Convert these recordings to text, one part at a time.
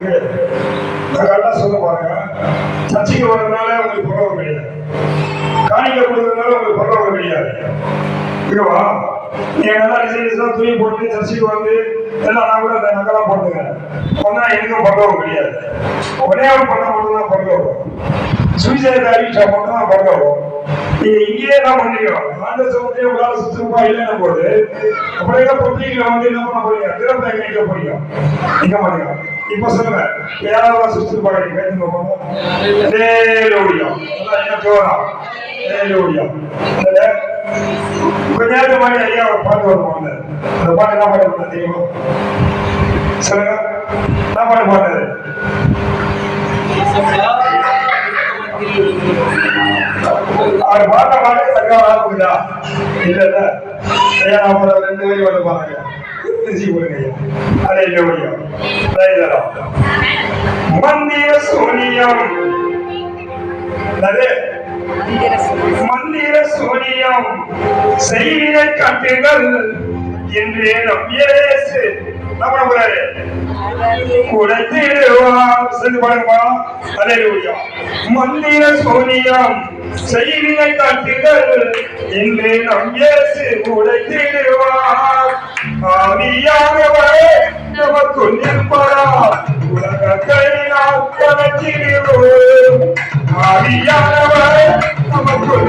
நான் சொல்ல பாருங்க சர்ச்சைக்கு வர்றதுனால உங்களுக்கு பரவாயில்ல கிடையாது காணிக்க கொடுக்கறதுனால உங்களுக்கு பரவாயில்ல கிடையாது ஓகேவா நீங்க நல்லா துணி போட்டு சர்ச்சைக்கு வந்து எல்லாம் நான் கூட அந்த நகலாம் போட்டுங்க ஒன்னா எனக்கும் பரவாயில்ல கிடையாது ஒரே ஒரு பண்ண மட்டும் தான் பரவாயில்ல அறிவிச்சா மட்டும் தான் பரவாயில்ல நீங்க இங்கேயே என்ன பண்ணீங்க ஆண்ட சமூகத்தையே உங்களால சுத்தமா இல்லைன்னு போது அப்புறம் பப்ளிக்ல வந்து என்ன பண்ண போறீங்க? திறந்த கேட்க போறீங்க? நிக்க மாட்டீங்க இப்ப சொல்லுங்க. யாராவது சுத்தி பாருங்க கேட்டு போகணும் லேலோடியம் அதான் என்ன கொஞ்ச நேரத்துக்கு மாதிரி ஐயா ஒரு பாட்டு வருவாங்க அந்த பாட்டு என்ன பாட்டு தெரியுமா? சொல்லுங்க. என்ன பாட்டு பாடுறது? அவர் பாட்ட பாட்டு சரியா வராதுங்களா இல்ல இல்ல. ஐயா நான் ரெண்டு வரி வந்து பாருங்க பேசி கொடுங்க ஐயா அதே இல்லை முடியும் மந்திர சூனியம் அது மந்திர சூனியம் செய்தியை கட்டுங்கள் என்று நம்பியேசு போறாரு. குடைத்திடுவார் சென்று பாருங்கம்மா அலையிலுயா மந்திர சோனியம் செய்தியை காட்டுகள் என்று நம் இயேசு உடைத்திடுவார் ஆவியானவரே நமக்குள் நிற்பதார் உலகத்தை நாம் கலத்திடுவோம் ஆவியானவரே நமக்குள்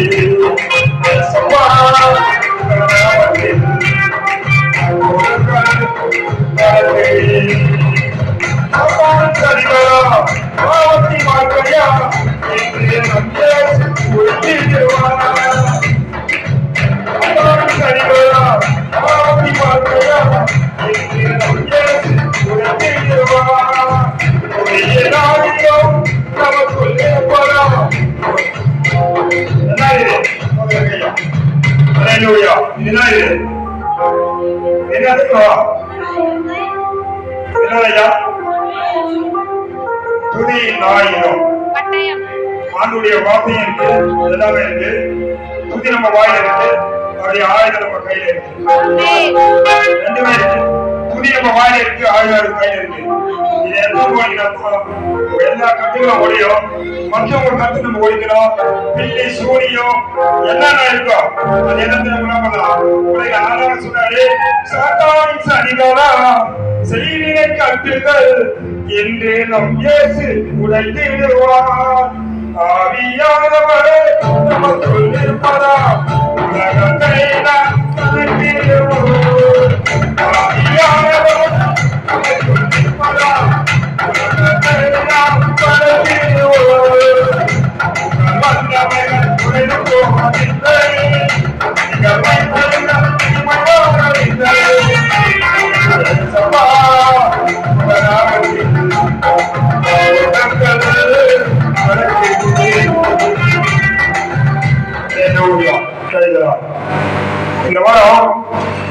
அல்லேலூயா. இதுதான் இது. என்னதுப்பா? என்னதையா துதி நாயினம் பட்டயம். ஆண்டுடைய வார்த்தை இருக்கு எல்லாமே இருக்கு. துதி நம்ம வாயில இருக்கு அவருடைய ஆயுதம் நம்ம கையில இருக்கு ரெண்டுமே இருக்கு. துதி வாயில இருக்கு ஆயுதம் நம்ம இருக்கு. இது எந்த கோயில் எல்லா கட்டுகளும் ஒழியும் மற்றவங்க கட்டு நம்ம ஒழிக்கிறோம். பில்லி சூரியம் என்னென்ன இருக்கோ அது நம்ம என்ன பண்ணலாம்? உலக ஆதாரம் சொன்னாரு சாத்தானின் சனிகளா செய்தினை கட்டுகள் என்று நம் இயேசு உடைத்திடுவார் நமக்குள் இருப்பதா? உலகத்தை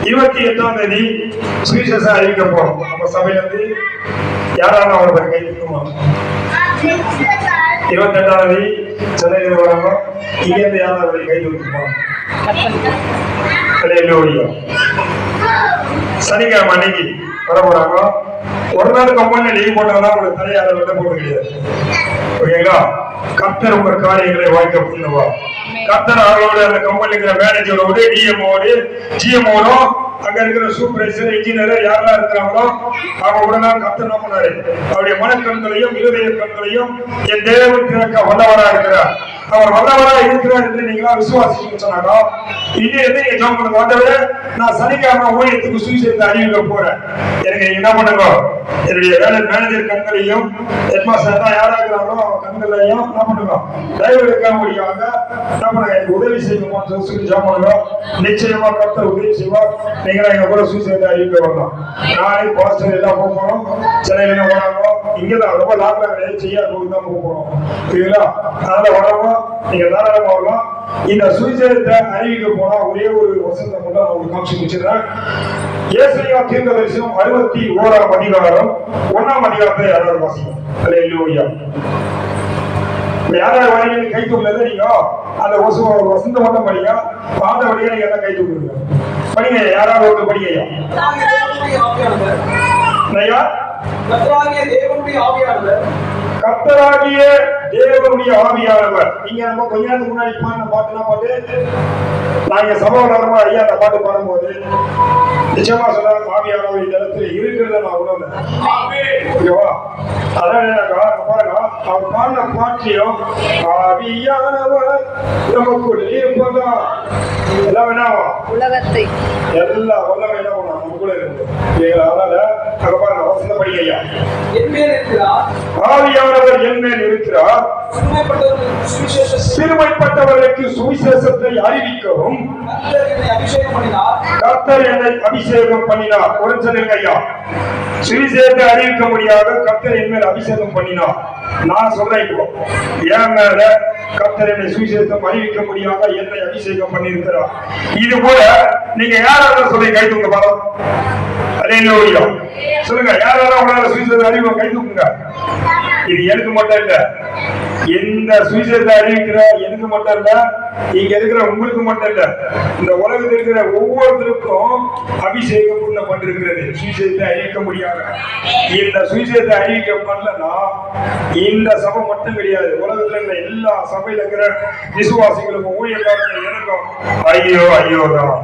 இருபத்தி எட்டாம் தேதி சுவிசேஷம் அறிவிக்க போறோம். நம்ம சபையிலிருந்து யாராவது அவங்களை கை தூக்குமா இருபத்தி எட்டாம் தேதி சென்னையில் வராங்க இங்க இருந்து யாராவது கை தூக்குமா சனிக்கிழமை அன்னைக்கு வர போறாங்க ஒரு நாள் கம்பெனில லீவ் போட்டாதான் உங்களுக்கு தலையாத வெட்ட போட முடியாது. ஓகேங்களா கத்தர் உங்க காரியங்களை வாய்க்க பண்ணுவா கத்தர் அவர்களோட அந்த கம்பெனிங்கிற மேனேஜரோடு டிஎம்ஓடு ஜிஎம்ஓட அங்க இருக்கிற சூப்பர்வைசர் இன்ஜினியர் யாரெல்லாம் இருக்கிறாங்களோ அவங்க கூட தான் என்ன பண்ணாரு அவருடைய மனக்கண்களையும் இருதய கண்களையும் என் தேவன் திறக்க வல்லவரா இருக்கிறார். அவர் வல்லவராக இருக்கிறார் என்று நீங்களா விசுவாசிக்கணும்னு சொன்னாரோ இனி எது நீங்க ஜாம் பண்ணுங்க? ஆண்டவரே நான் சனிக்கிழமை ஊழியத்துக்கு சுவிசேஷத்தை அறிவிக்க போறேன். எனக்கு என்ன பண்ணுங்க? என்னுடைய வேலை மேனேஜர் கண்களையும் ஹெட்மாஸ்டர் தான் யாராக இருக்கிறாங்களோ அவங்க கண்களையும் என்ன பண்ணுங்க? டிரைவர் எடுக்க முடியாத என்ன பண்ணுங்க? எனக்கு உதவி செய்யணுமா சொல்லி ஜாம் பண்ணுங்க. நிச்சயமா கர்த்தர் உதவி செய்வார். நீங்களா எங்க கூட சுவிசேஷத்தை அறிவிக்க வரலாம் நானே பாஸ்டர் எல்லாம் போக சென்னையில போனாங்களோ இங்கதான் ரொம்ப லாபம் கிடையாது செய்யாத போது தான் போக போறோம். சரிங்களா? அதனால வரவங்க நீங்க தாராளமா வரலாம் இந்த சுவிசேஷத்தை அறிவிக்க போனா ஒரே ஒரு வசனத்தை மட்டும் நான் உங்களுக்கு காமிச்சு முடிச்சிடுறேன். ஏசையா தீர்க்க தரிசனம் அறுபத்தி ஓராம் அதிகாரம் ஒன்னாம் அதிகாரத்தை யாராவது வாசிக்கும் அல்லேலூயா. யாராவது வரையும் கை தூக்கல நீங்க அந்த வசு வசந்த மட்டும் படிங்க. பாத வழியா நீங்க எல்லாம் கை தூக்குறீங்க படிங்க யாராவது ஒன்று படிங்க ஐயா. கர்த்தராகிய தேவனுடைய ஆவியானவர். கர்த்தராகிய தேவனுடைய ஆவியானவர். நீங்க நம்ம கொஞ்ச நேரத்துக்கு முன்னாடி பாடின பாட்டுலாம் பாட்டு? நாங்க சபையோரமா ஐயா அந்த பாட்டு பாடும்போது. நிச்சயமா சொன்னாங்க ஆவியானவர் இந்த இடத்துல இருக்கிறத நான் உணர்ந்தேன். ஓகேவா அதான் என்னக்கா அங்க பாருங்க அவர் பாடின பாட்டியும் ஆவியானவர் நமக்குள் இருப்பதா எல்லாம் என்ன உலகத்தை. எல்லா என்ன பண்ணும்? நமக்குள்ள இருக்கு? அதனால அங்க பாருங்க வசந்த படிங்க ஐயா. என் மேல் இருக்கிறார். ஆவியானவர் என் மேல் இருக்கிறார். சிறுமைப்பட்டவர்களுக்கு சுவிசேஷ சிறுமைப்பட்டவர்களுக்கு சுவிசேஷத்தை அறிவிக்கவும் என்னை கர்த்தர் என்னை அபிஷேகம் பண்ணினார். ஒரு சொல்லுங்க ஐயா? சுவிசேஷத்தை அறிவிக்க முடியாத கத்தர் என் மேல் அபிஷேகம் பண்ணினார். நான் சொல்றேன் இப்போ என் மேல கர்த்தர் என்னை சுவிசேஷம் அறிவிக்க முடியாத என்னை அபிஷேகம் பண்ணியிருக்கிறார். இது போல நீங்க யாராவது சொல்லி கை தூங்க பாருங்க சொல்லுங்க யாராவது உங்களால சுவிசேஷம் அறிவு கை தூக்குங்க? இது எனக்கு மட்டும் இல்லை. எந்த சுவிசேஷத்தை அறிவிக்கிற எனக்கு மட்டும் இல்ல இங்க இருக்கிற உங்களுக்கு மட்டும் இல்ல இந்த உலகத்தில் இருக்கிற ஒவ்வொருத்தருக்கும் அபிஷேகம் பண்ணப்பட்டிருக்கிறது சுவிசேஷத்தை அறிவிக்க முடியாது. இந்த சுவிசேஷத்தை அறிவிக்க பண்ணலன்னா இந்த சபை மட்டும் கிடையாது. உலகத்துல இருக்கிற எல்லா சபையில இருக்கிற விசுவாசிகளுக்கும் ஊழியக்காரர்கள் எனக்கும் ஐயோ ஐயோ தான்